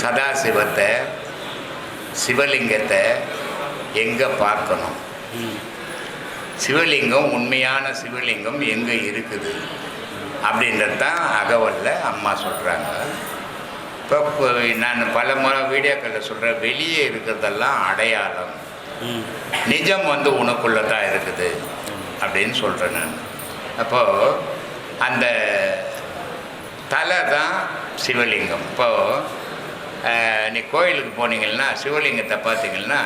சதாசிவத்தை சிவலிங்கத்தை எங்கே பார்க்கணும்? சிவலிங்கம் உண்மையான சிவலிங்கம் எங்கே இருக்குது? அப்படின்றது தான் அகவலில் அம்மா சொல்கிறாங்க இப்போ நான் பல முறை வீடியோக்களில் சொல்கிறேன் வெளியே இருக்கிறதெல்லாம் அடையாளம். நிஜம் வந்து உனக்குள்ளே தான் இருக்குது அப்படின்னு சொல்கிறேன் நான். அப்போது அந்த தலை தான் சிவலிங்கம். இப்போது நீ கோயிலுக்கு போனீங்கன்னா சிவலிங்கத்தை பார்த்தீங்கன்னா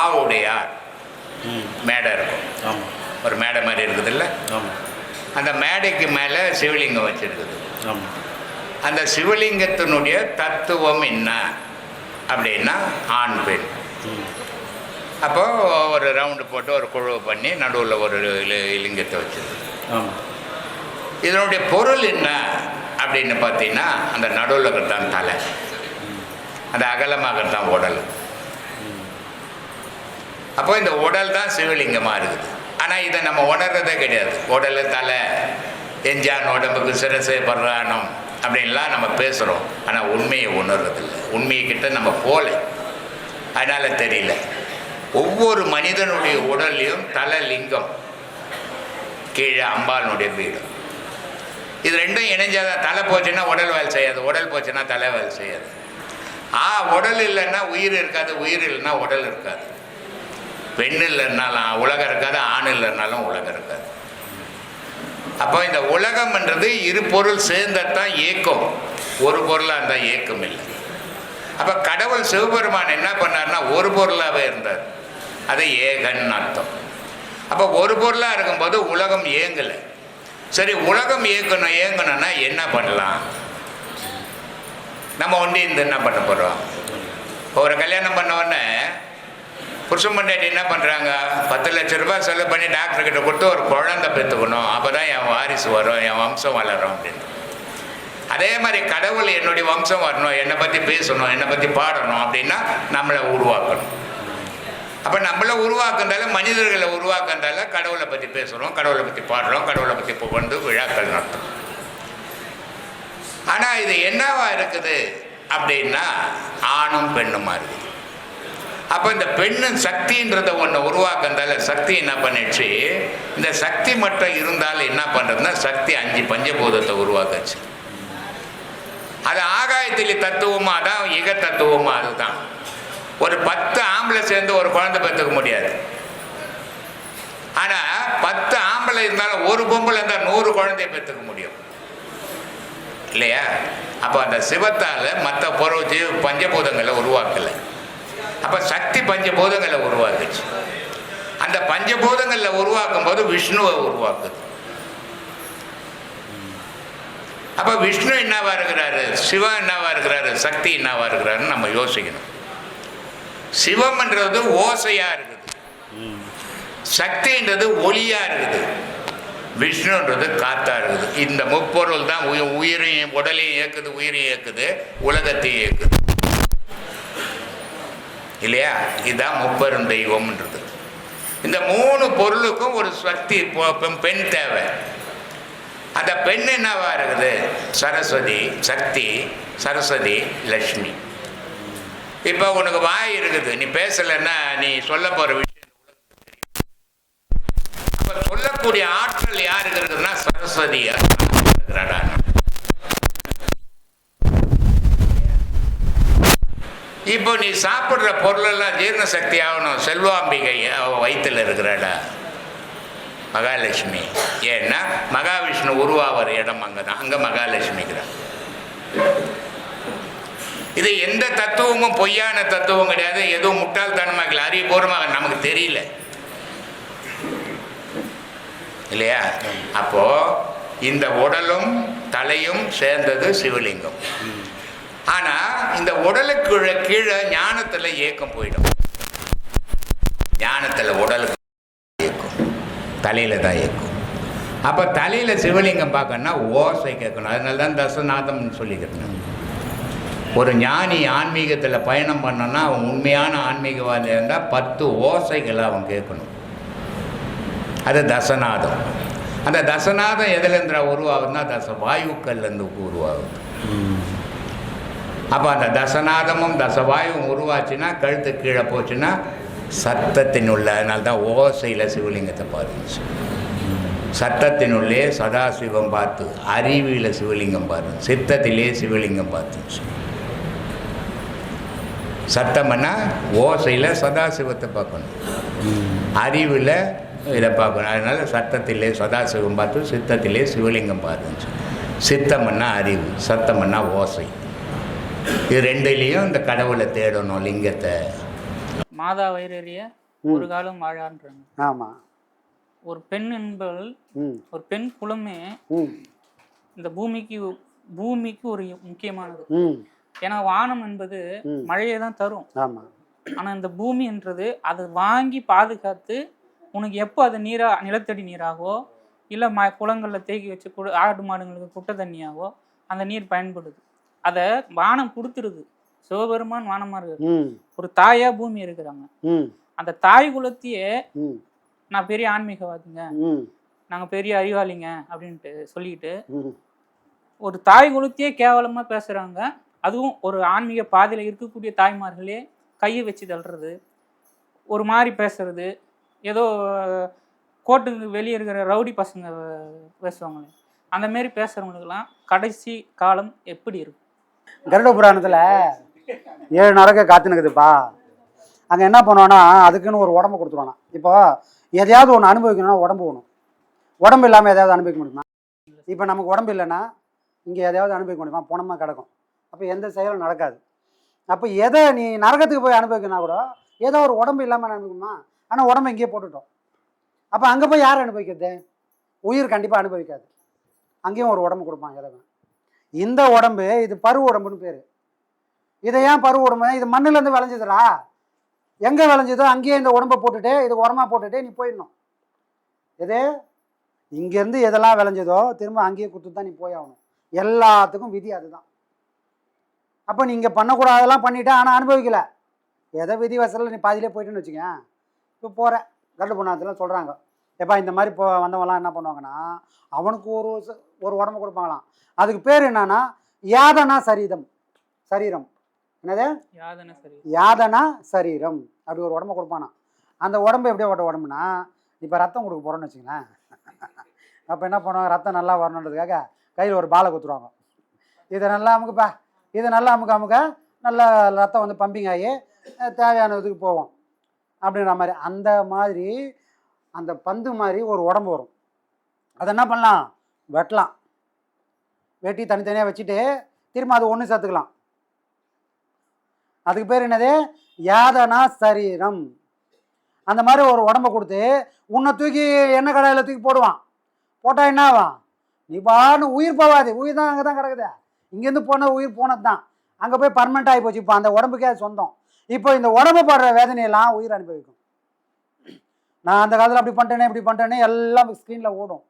ஆவுடையார் மேடை இருக்கும். ஒரு மேடை மாதிரி இருக்குதுல்ல? அந்த மேடைக்கு மேலே சிவலிங்கம் வச்சுருக்குது. அந்த சிவலிங்கத்தினுடைய தத்துவம் என்ன? அப்படின்னா ஆண் பெண். அப்போது ஒரு ரவுண்டு போட்டு ஒரு குழுவை பண்ணி நடுவில் ஒரு லிங்கத்தை வச்சுருக்குது. இதனுடைய பொருள் என்ன? அப்படின்னு பார்த்தீங்கன்னா அந்த நடுவில் இருக்கிறது தான் தலை. அந்த அகலமாக தான் உடல். அப்போ இந்த உடல் தான் சிவலிங்கமாக இருக்குது. ஆனால் இதை நம்ம உணர்றதே கிடையாது. உடல் தலை எஞ்சான் உடம்புக்கு சிரசு பர்வானம் அப்படின்லாம் நம்ம பேசுகிறோம் ஆனால் உண்மையை உணர்றதில்லை. உண்மையை நம்ம போகல. அதனால் தெரியல. ஒவ்வொரு மனிதனுடைய உடல்லையும் தலை லிங்கம் கீழே அம்பாளுடைய வீடு. இது ரெண்டும் இணைஞ்சாதான் தலை போச்சுன்னா உடல் வேலை செய்யாது உடல் போச்சுன்னா தலை வேலை செய்யாது. ஆ உடல் இல்லைன்னா உயிர் இருக்காது உயிர் இல்லைன்னா உடல் இருக்காது. பெண் இல்லைன்னாலும் உலகம் இருக்காது ஆண் இல்லைன்னாலும் உலகம் இருக்காது. அப்போ இந்த உலகம்ன்றது இரு பொருள் சேர்ந்தத்தான் ஏக்கம் ஒரு பொருளாக இருந்தால் ஏக்கம் இல்லை. அப்போ கடவுள் சிவபெருமான் என்ன பண்ணார்னா ஒரு பொருளாகவே இருந்தார். அது ஏகன் அர்த்தம். அப்போ ஒரு பொருளாக இருக்கும்போது உலகம் ஏங்கலை சரி உலகம் இயக்கணும் இயங்கணும்னா என்ன பண்ணலாம்? நம்ம ஒன்றே இருந்து என்ன பண்ண போகிறோம் ஒரு கல்யாணம் பண்ண உடனே புருஷன் பண்டாட்டி என்ன பண்ணுறாங்க பத்து லட்ச ரூபாய் செலவு பண்ணி டாக்டர்கிட்ட கொடுத்து ஒரு குழந்தை பெற்றுக்கணும். அப்போ தான் என் வாரிசு வரும் என் வம்சம் வளரும் அப்படின்னு. அதே மாதிரி கடவுள் என்னுடைய வம்சம் வரணும் என்னை பற்றி பேசணும் என்னை பற்றி பாடணும் அப்படின்னா நம்மளை உருவாக்கணும். அப்போ நம்மளை உருவாக்குறதால மனிதர்களை உருவாக்குறதால கடவுளை பற்றி பேசுகிறோம் கடவுளை பற்றி பாடுறோம் கடவுளை பற்றி புகழ்ந்து விழாக்கள் நடத்துகிறோம் ஆனால் இது என்னவா இருக்குது அப்படின்னா ஆணும் பெண்ணுமா இருக்குது அப்போ இந்த பெண்ணும் சக்தின்றத ஒன்று உருவாக்குறதால சக்தி என்ன பண்ணிடுச்சு இந்த சக்தி மட்டும் இருந்தாலும் என்ன பண்ணுறதுன்னா சக்தி அஞ்சு பஞ்சபூதத்தை உருவாக்குச்சு. அது ஆகாயத்திலே தத்துவமாக தான் இக தத்துவமாக அதுதான். ஒரு பத்து ஆம்பளை சேர்ந்து ஒரு குழந்தை பெற்றுக்க முடியாது. ஆனால் பத்து ஆம்பளை இருந்தாலும் ஒரு பொம்பளை இருந்தால் நூறு குழந்தைய பெற்றுக்க முடியும். இல்லையா? அப்போ அந்த சிவத்தால் மற்ற பொருள் ஜீவ பஞ்சபூதங்களை உருவாக்கலை. அப்போ சக்தி பஞ்சபூதங்களை உருவாக்குச்சு. அந்த பஞ்சபூதங்களில் உருவாக்கும் போது விஷ்ணுவை உருவாக்குது. அப்போ விஷ்ணு என்னவா இருக்கிறாரு? சிவன் என்னவா இருக்கிறாரு? சக்தி என்னவா இருக்கிறாருன்னு நம்ம யோசிக்கணும். சிவம்ன்றது ஓசையா இருக்குது. ம் சக்தின்றது ஒளியா இருக்குது. விஷ்ணுன்றது காத்தா இருக்குது. இந்த முப்பொருள் தான் உயிரையும் உடலையும் இயக்குது உயிரையும் இயக்குது உலகத்தையும் இயக்குது. இல்லையா? இதுதான் முப்பெரும் தெய்வம்ன்றது. இந்த மூணு பொருளுக்கும் ஒரு சக்தி பெண் பெண் தேவை. அந்த பெண் என்னவா இருக்குது? சரஸ்வதி சக்தி சரஸ்வதி லக்ஷ்மி. இப்போ உனக்கு வாய் இருக்குது. நீ பேசலைன்னா நீ சொல்ல போற விஷயம் அப்போ சொல்லக்கூடிய ஆற்றல் யாருக்கு இருக்குதுன்னா சரஸ்வதி இருக்கிறாடா இப்போ நீ சாப்பிட்ற பொருளெல்லாம் ஜீரண சக்தி ஆகணும். செல்வாம்பிகை அவன் வயித்துல இருக்கிறாடா. மகாலட்சுமி. ஏன்னா மகாவிஷ்ணு உருவாகிற இடம் அங்கே தான் அங்கே மகாலட்சுமிக்கிறான். இது எந்த தத்துவமும் பொய்யான தத்துவம் கிடையாது. எதுவும் முட்டாள்தனமாக இல்லை அறிவுபூர்வமாக நமக்கு தெரியல. இல்லையா? அப்போ இந்த உடலும் தலையும் சேர்ந்தது சிவலிங்கம். ஆனால் இந்த உடலுக்கு கீழே ஞானத்தில் ஏக்கம் போயிடும். ஞானத்தில் உடலுக்கு ஏக்கம். தலையில் தான் ஏக்கம். அப்போ தலையில் சிவலிங்கம் பார்க்கணும்னா ஓசை கேட்கணும். அதனால தான் தசநாதம்னு சொல்லிக்கிறேன். ஒரு ஞானி ஆன்மீகத்தில் பயணம் பண்ணோன்னா அவன் உண்மையான ஆன்மீகவாதி இருந்தால் பத்து ஓசைகளை அவன் கேட்கணும். அது தசநாதம். அந்த தசநாதம் எதுலேருந்துரா உருவாகுதுன்னா தச வாயுக்கள்லேருந்து உருவாகுது. அப்போ அந்த தசநாதமும் தசவாயுவும் உருவாச்சுன்னா கழுத்து கீழே போச்சுன்னா சத்தத்தினுள்ள அதனால தான் ஓசையில் சிவலிங்கத்தை பார்த்துச்சு. சத்தத்தினுள்ளே சதாசிவம் பார்த்து அறிவியில் சிவலிங்கம் பார்த்து சித்தத்திலே சிவலிங்கம் பார்த்துச்சு. சத்தம்னா ஓசையில் சதாசிவத்தை பார்க்கணும். அறிவில் இதை பார்க்கணும். அதனால் சத்தத்திலே சதாசிவம் பார்த்து சித்தத்திலே சிவலிங்கம் பார்த்துச்சு. சித்தம்னா அறிவு சத்தம்னா ஓசை. இது ரெண்டுலேயும் இந்த கடவுளை தேடணும் லிங்கத்தை. மாதா வயிறறிய ஒரு காலம் வாழான்றாங்க. ஆமாம் ஒரு பெண் என்பவள் ஒரு பெண் குலமே இந்த பூமிக்கு பூமிக்கு ஒரு முக்கியமானது. ஏன்னா வானம் என்பது. மழையை தான் தரும். ஆனா இந்த பூமி என்றது அதை வாங்கி பாதுகாத்து உனக்கு எப்போ அது நீரா நிலத்தடி நீராகவோ இல்லை ம குளங்களில் தேக்கி வச்சு குடு ஆடு மாடுங்களுக்கு குட்டை தண்ணியாகவோ அந்த நீர் பயன்படுது. அதை வானம் கொடுத்துருது. சிவபெருமான் வானமாக இருக்குது ம். ஒரு தாயா பூமி இருக்கிறாங்க. அந்த தாய் குலத்தையே நான் பெரிய ஆன்மீகவாதிங்க. ம். நாங்கள் பெரிய அறிவாளிங்க அப்படின்ட்டு சொல்லிட்டு ஒரு தாய் குலத்தையே கேவலமாக பேசுகிறாங்க அதுவும் ஒரு ஆன்மீக பாதையில் இருக்கக்கூடிய தாய்மார்களே கையை வச்சு தள்ளுறது ஒரு மாதிரி பேசுறது ஏதோ கோட்டுக்கு வெளியே இருக்கிற ரவுடி பசங்க பேசுவாங்களே அந்த மாரி பேசுகிறவங்களுக்கெல்லாம் கடைசி காலம் எப்படி இருக்கும்? கருட புராணத்தில் ஏழு நரக காத்துனுக்குதுப்பா. அங்கே என்ன பண்ணுவானா அதுக்குன்னு ஒரு உடம்பு கொடுத்துருவானா. இப்போ எதையாவது ஒன்று அனுபவிக்கணும்னா உடம்பு வேணும். உடம்பு இல்லாமல் எதையாவது அனுபவிக்க முடியுமா? இப்போ நமக்கு உடம்பு இல்லைன்னா இங்கே எதையாவது அனுபவிக்க முடியுமா? பணமாக கிடக்கும். அப்போ எந்த செயலும் நடக்காது. அப்போ எதை நீ நரகத்துக்கு போய் அனுபவிக்கணும்னா கூட ஏதோ ஒரு உடம்பு இல்லாமல் அனுபவிக்குமா ஆனால் உடம்பு இங்கேயே போட்டுட்டோம். அப்போ அங்கே போய் யார் அனுபவிக்கிறது? உயிர் கண்டிப்பாக அனுபவிக்காது. அங்கேயும் ஒரு உடம்பு கொடுப்பான் இறைவன். இந்த உடம்பு இது பரு உடம்புன்னு பேர். இதை ஏன் பரு உடம்பு இது மண்ணுலேருந்து விளைஞ்சதுடா. எங்கே விளைஞ்சதோ அங்கேயே இந்த உடம்பை போட்டுட்டு இது உரமாக போட்டுட்டு நீ போயிடணும். எது? இங்கேருந்து எதெல்லாம் விளைஞ்சதோ திரும்ப அங்கேயே கொடுத்து தான் நீ போய் ஆகணும். எல்லாத்துக்கும் விதி அதுதான். அப்போ நீ இங்கே பண்ணக்கூடாதெல்லாம் பண்ணிட்ட ஆனால் அனுபவிக்கல. எதை விதி வசதியில் நீ பாதியிலே போயிட்டுன்னு வச்சுக்க இப்போ போகிற கருடு புண்ணாத்தில் சொல்கிறாங்க எப்பா இந்த மாதிரி இப்போ வந்தவங்கலாம் என்ன பண்ணுவாங்கன்னா அவனுக்கு ஒரு ஒரு உடம்பு கொடுப்பாங்களாம். அதுக்கு பேர் என்னன்னா யாதனா சரீரம். சரீரம். என்னது? யாதனை சரி யாதனா சரீரம். அப்படி ஒரு உடம்பு கொடுப்பானா அந்த உடம்பு எப்படியாப்பட்ட உடம்புனா இப்போ ரத்தம் கொடுக்க போகிறோன்னு வச்சுங்களேன் அப்போ என்ன பண்ணுவாங்க? ரத்தம் நல்லா வரணுன்றதுக்காக கையில் ஒரு பாலை குத்துருவாங்க. இதை நல்லா அமுக்குப்பா. இதை நல்லா அமுக்க அமுக்க நல்லா ரத்தம் வந்து பம்பிங் ஆகி தேவையான இதுக்கு போவோம். அப்படின்ற மாதிரி அந்த மாதிரி அந்த பந்து மாதிரி ஒரு உடம்பு வரும். அதை என்ன பண்ணலாம்? வெட்டலாம். வெட்டி தனித்தனியாக வச்சுட்டு திரும்ப அது ஒன்று சேர்த்துக்கலாம். அதுக்கு பேர் என்னது? யாதனா சரீரம். அந்த மாதிரி ஒரு உடம்ப கொடுத்து உன்னை தூக்கி எண்ணெய் கடாயில் தூக்கி போடுவான். போட்டால் என்ன ஆகும்? நீ பான்னு உயிர் போகாது. உயிர் தான் அங்கே தான் கிடக்குது. இங்கேருந்து போன உயிர் போனது தான் அங்கே போய் பர்மனெண்ட் ஆகி போச்சு. இப்போ அந்த உடம்புக்கே அது சொந்தம். இப்போ இந்த உடம்பு படுற வேதனையெல்லாம் உயிர் அனுபவிக்கும். நான் அந்த காலத்தில் அப்படி பண்ணிட்டேனே இப்படி பண்ணிட்டேனே எல்லாம் ஸ்க்ரீனில் ஓடும்.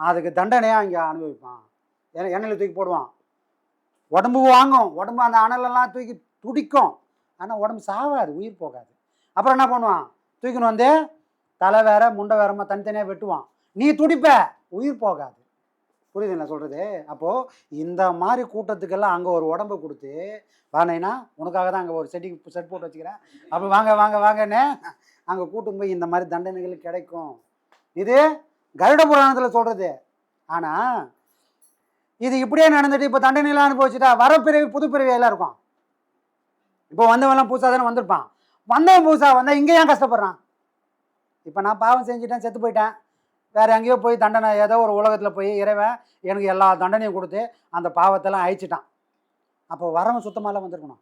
அதுக்கு தண்டனையாக இங்கே அனுபவிப்பான். எண்ணெய் எண்ணெயில் தூக்கி போடுவான். உடம்பு வாங்கும். உடம்பு அந்த அனலெல்லாம் தூக்கி துடிக்கும். ஆனால் உடம்பு சாகாது உயிர் போகாது. அப்புறம் என்ன பண்ணுவான்? தூக்கின்னு வந்து தலை வேற முண்டை வேறமா தனித்தனியாக வெட்டுவான். நீ துடிப்ப உயிர் போகாது. புரியுது நான் சொல்கிறது அப்போது இந்த மாதிரி கூட்டத்துக்கெல்லாம் அங்கே ஒரு உடம்பு கொடுத்து வானேனா உனக்காக தான் அங்கே ஒரு செடிக்கு செட் போட்டு வச்சுக்கிறேன். அப்போ வாங்க வாங்க வாங்கன்னு அங்கே கூட்டும் போய் இந்த மாதிரி தண்டனைகள் கிடைக்கும். இது கருட புராணத்தில் சொல்கிறது ஆனால் இது இப்படியே நடந்துட்டு இப்போ தண்டனைலாம் அனுபவிச்சுட்டா வர புதுப்பிறவியெல்லாம் புது இருக்கும். இப்போ வந்தவன்லாம் புதுசாக தானே வந்திருப்பான். வந்தவன் புதுசாக வந்தால் இங்கே ஏன் கஷ்டப்படுறான்? இப்போ நான் பாவம் செஞ்சுட்டேன் செத்து போயிட்டேன். வேறு எங்கேயோ போய் தண்டனை ஏதோ ஒரு உலகத்தில் போய் இறைவன் எனக்கு எல்லா தண்டனையும் கொடுத்து அந்த பாவத்தெல்லாம் அழிச்சிட்டான். அப்போ வரவன் சுத்தமாகலாம் வந்திருக்கணும்.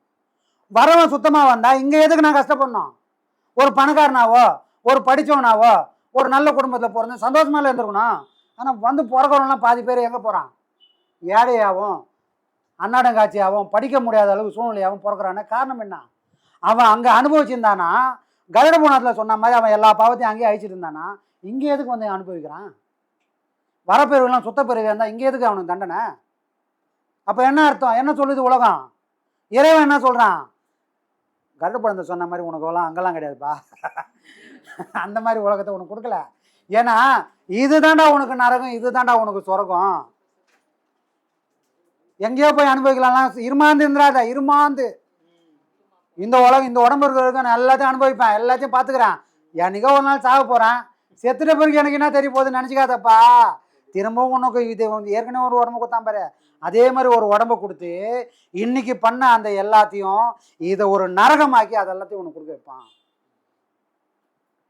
வரவன் சுத்தமாக வந்தால் இங்கே எதுக்கு நான் கஷ்டப்படணும்? ஒரு பணக்காரனாவோ ஒரு படித்தவனாவோ ஒரு நல்ல குடும்பத்தில் பிறந்து சந்தோஷமாக இருந்திருக்கணும். ஆனால் வந்து பிறக்கிறவங்களாம் பாதி பேர் எங்கே போகிறான் ஏழையாகவும் அன்னாடங்காட்சியாகவும் படிக்க முடியாத அளவுக்கு சூழ்நிலையாகவும் அவன் காரணம் என்ன? அவன் அங்கே அனுபவிச்சிருந்தானா? கருட சொன்ன மாதிரி அவன் எல்லா பாவத்தையும் அங்கேயே அழிச்சிட்டு இருந்தானா? இங்கே எதுக்கு வந்து அனுபவிக்கிறான்? வரப்பிறவிலாம் சுத்தப்பிறவியாக இருந்தால் இங்கே எதுக்கு அவனுக்கு தண்டனை? அப்போ என்ன அர்த்தம்? என்ன சொல்லுது உலகம்? இறைவன் என்ன சொல்கிறான் கருடப்படந்த சொன்ன மாதிரி உனக்குலாம் அங்கெல்லாம் கிடையாதுப்பா. அந்த மாதிரி உலகத்தை உனக்கு கொடுக்கல. ஏன்னா இதுதான்டா உனக்கு நரகம் இதுதான்டா உனக்கு சொரகம் எங்கேயோ போய் அனுபவிக்கலாம் இருமாந்து இருந்துடாத இருமாந்து. இந்த உலகம் இந்த உடம்பு இருக்கிறதுக்கு நான் எல்லாத்தையும் அனுபவிப்பேன் எல்லாத்தையும் பார்த்துக்கிறேன். என்னைக்கோ ஒரு நாள் சாக போகிறேன் செத்துட்ட பிறகு எனக்கு என்ன தெரிய போகுதுன்னு நினச்சிக்காதப்பா. திரும்பவும் உனக்கு இது வந்து ஏற்கனவே ஒரு உடம்பு கொடுத்தான் பாரு. அதே மாதிரி ஒரு உடம்ப கொடுத்து இன்னைக்கு பண்ண அந்த எல்லாத்தையும் இதை ஒரு நரகமாக்கி அது எல்லாத்தையும் உனக்கு கொடுக்க வைப்பான்.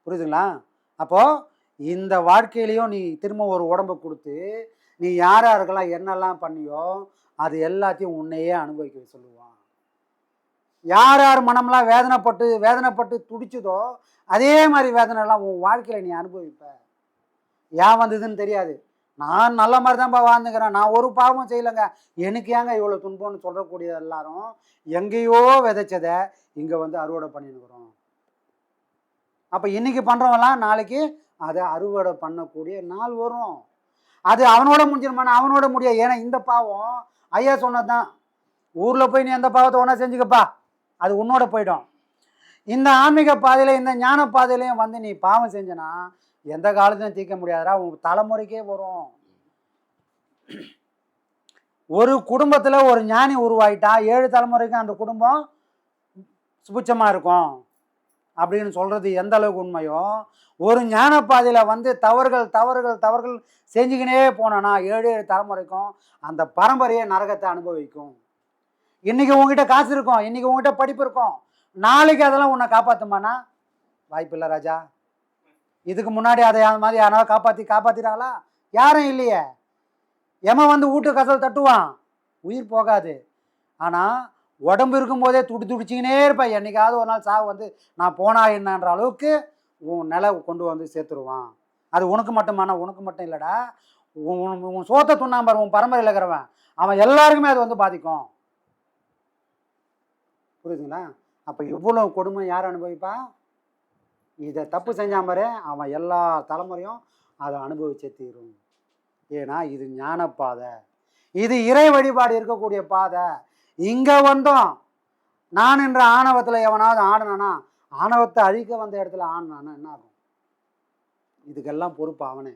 புரியுதுங்களா? அப்போது இந்த வாழ்க்கையிலையும் நீ திரும்ப ஒரு உடம்ப கொடுத்து நீ யார் யாருக்கெல்லாம் என்னெல்லாம் பண்ணியோ அது எல்லாத்தையும் உன்னையே அனுபவிக்க சொல்லுவான். யார் யார் மனம்லாம் வேதனைப்பட்டு வேதனைப்பட்டு துடிச்சதோ அதே மாதிரி வேதனைலாம் உன் வாழ்க்கையில் நீ அனுபவிப்ப. ஏன் வந்ததுன்னு தெரியாது. நான் நல்ல மாதிரி தான்ப்பா வாழ்ந்துக்கிறேன். நான் ஒரு பாவமும் செய்யலைங்க. எனக்கு ஏங்க இவ்வளோ துன்பம்னு சொல்லக்கூடிய எல்லாரும் எங்கேயோ விதைச்சதை இங்கே வந்து அறுவடை பண்ணிருக்கிறோம் அப்போ இன்றைக்கி பண்ணுறவெல்லாம் நாளைக்கு அதை அறுவடை பண்ணக்கூடிய நாள் வரும். அது அவனோட முடிஞ்சிருமான அவனோட முடியாது. ஏன்னா இந்த பாவம் ஐயா சொன்னது தான் ஊரில் போய் நீ அந்த பாவத்தை ஒன்றா செஞ்சுக்கப்பா? அது உன்னோட போயிடும். இந்த ஆன்மீக பாதையில் இந்த ஞான பாதையிலையும் வந்து நீ பாவம் செஞ்சனா எந்த காலத்தையும் தீர்க்க முடியாதுடா உன் தலைமுறைக்கே வரும். ஒரு குடும்பத்தில் ஒரு ஞானி உருவாயிட்டா ஏழு தலைமுறைக்கும் அந்த குடும்பம் சுபிச்சமாக இருக்கும். அப்படின்னு சொல்கிறது எந்த அளவுக்கு உண்மையோ ஒரு ஞான பாதையில் வந்து தவறுகள் தவறுகள் தவறுகள் செஞ்சுக்கினே போனோன்னா ஏழு ஏழு தலைமுறைக்கும் அந்த பரம்பரையை நரகத்தை அனுபவிக்கும். இன்னைக்கு உங்ககிட்ட காசு இருக்கும் இன்னைக்கு உங்ககிட்ட படிப்பு இருக்கும். நாளைக்கு அதெல்லாம் உன்னை காப்பாற்றுமாண்ணா வாய்ப்பில்லை ராஜா. இதுக்கு முன்னாடி அதை அந்த மாதிரி யாராவது காப்பாற்றி காப்பாற்றிட்டாங்களா யாரும் இல்லையே. எம வந்து வீட்டு கசல் தட்டுவான்? உயிர் போகாது. ஆனால் உடம்பு இருக்கும்போதே துடி துடிச்சிக்கினே இருப்பேன். என்னைக்காவது ஒரு நாள் சாவு வந்து நான் போனா என்னன்ற அளவுக்கு உன் நிலை கொண்டு வந்து சேர்த்துருவான். அது உனக்கு மட்டுமானா உனக்கு மட்டும் இல்லைடா. உன் உன் சோத்த துண்ணாம்பர் துண்ணாம்பார் உன் பரம்பரையில் இருக்கிறவன் அவன் எல்லாருக்குமே அது வந்து பாதிக்கும். புரியுதுங்களா அப்போ இவ்வளோ கொடுமை யார் அனுபவிப்பா? இதை தப்பு செஞ்சா பாரு அவன் எல்லா தலைமுறையும் அதை அனுபவிச்சே தீரும். ஏன்னா இது ஞானப்பாதை. இது இறை வழிபாடு இருக்கக்கூடிய பாதை. இங்கே வந்தோம். நான் என்ற ஆணவத்தில் எவனாவது ஆடினானா ஆணவத்தை அழிக்க வந்த இடத்துல ஆடினானா என்ன ஆகும்? இதுக்கெல்லாம் பொறுப்பு அவனே.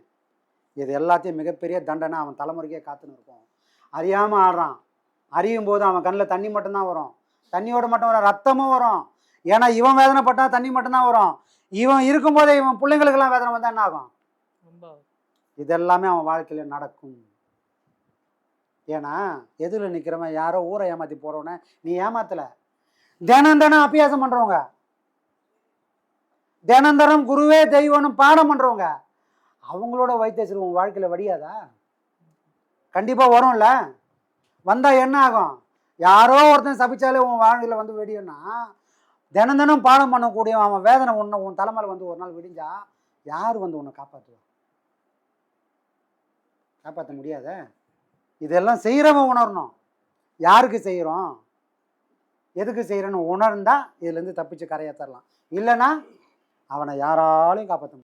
இது எல்லாத்தையும் மிகப்பெரிய தண்டனை அவன் தலைமுறைக்கே காத்துன்னு இருக்கும் அறியாமல் ஆடுறான். அறியும் போது அவன் கண்ணில் தண்ணி மட்டும்தான் வரும். தண்ணியோட மட்டும் வரும் ரத்தமும் வரும். ஏன்னா இவன் வேதனைப்பட்டா தண்ணி மட்டும்தான் வரும். இவன் இருக்கும்போதே இவன் பிள்ளைங்களுக்கெல்லாம் வேதனை வந்தால் என்ன ஆகும்? ரொம்ப. இதெல்லாமே அவன் வாழ்க்கையில் நடக்கும். ஏன்னா எதில் நிற்கிறவன் யாரோ ஊரை ஏமாற்றி போகிறவன நீ ஏமாத்தலை. தினம் தினம் அபியாசம் பண்ணுறவங்க தினந்தரம் குருவே தெய்வம்னு பாடம் பண்ணுறவங்க அவங்களோட வைத்தியத்தில் உன் வாழ்க்கையில் வடியாதா? கண்டிப்பாக வரும்ல. வந்தால் என்ன ஆகும்? யாரோ ஒருத்தன் சபிச்சாலே உன் வாழ்க்கையில் வந்து வெடியும்னா தினம் தினம் பாடம் பண்ணக்கூடிய அவன் வேதனை ஒன்று உன் தலைமையில் வந்து ஒரு நாள் விடிஞ்சா யார் வந்து உன்னை காப்பாற்றுவா காப்பாற்ற முடியாத? இதெல்லாம் செய்கிறவன் உணரணும். யாருக்கு செய்கிறோம் எதுக்கு செய்கிறேன்னு உணர்ந்தால் இதுலேருந்து தப்பிச்சு கரையேற்றலாம் இல்லைன்னா அவனை யாராலையும் காப்பாற்ற முடியும்